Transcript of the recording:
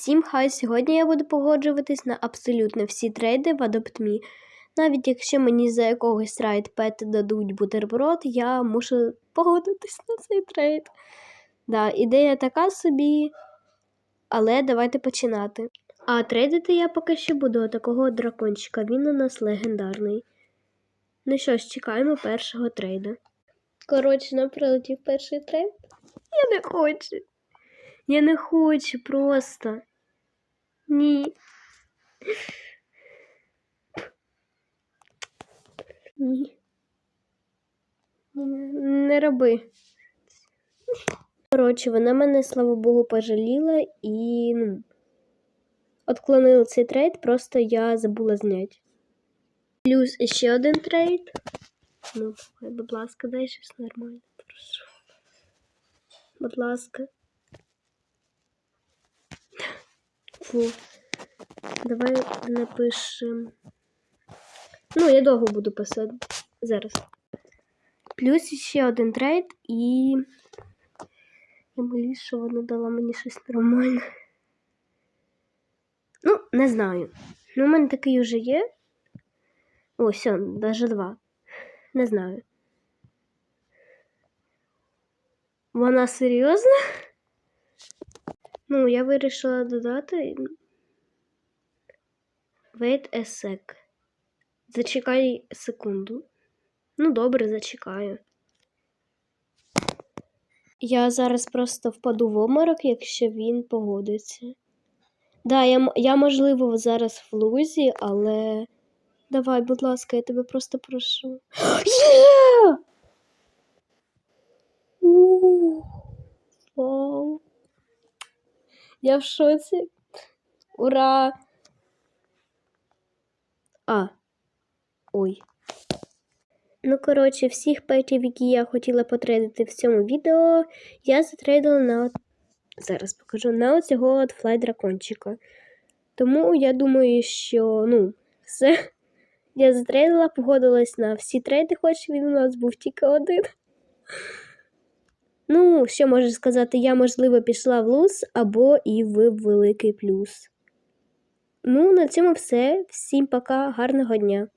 Всім хай сьогодні я буду погоджуватись на абсолютно всі трейди в AdoptMe. Навіть якщо мені за якогось райд-пет дадуть бутерброд, я мушу погодитись на цей трейд. Да, ідея така собі, але давайте починати. А трейдити я поки що буду такого дракончика, він у нас легендарний. Ну що ж, чекаємо першого трейда. Коротше, нам прилетів перший трейд. Я не хочу. Я не хочу просто. Ні. Ні. Не роби. Коротше, вона мене, слава Богу, пожаліла і ну, отклонила цей трейд, просто я забула зняти. Плюс ще один трейд. Ну, будь ласка, дай щось нормальне, прошу. Будь ласка. Давай напишем. Ну, я довго буду писати. Зараз. Плюс ще один трейд і. Я молюсь, що вона дала мені щось нормальне. Ну, не знаю. Ну, у мене такий вже є. О, все, навіть два. Не знаю. Вона серйозна? Ну, я вирішила додати. Wait a sec. Зачекай секунду. Ну, добре, зачекаю. Я зараз просто впаду в обморок, якщо він погодиться. Да, я, я можливо, зараз в лузі, але. Давай, будь ласка, я тебе просто прошу. Є! Ух, Я в шоці. Ура! А. Ой. Ну, коротше, всіх петів, які я хотіла потрейдити в цьому відео, я затрейдила на. Зараз покажу на оцього от флай дракончика. Тому я думаю, що ну, все. Я затрейдила, погодилась на всі трейди, хоч він у нас був тільки один. Ну, що можу сказати, я, можливо, пішла в луз або і в великий плюс. Ну, на цьому все. Всім пока, гарного дня!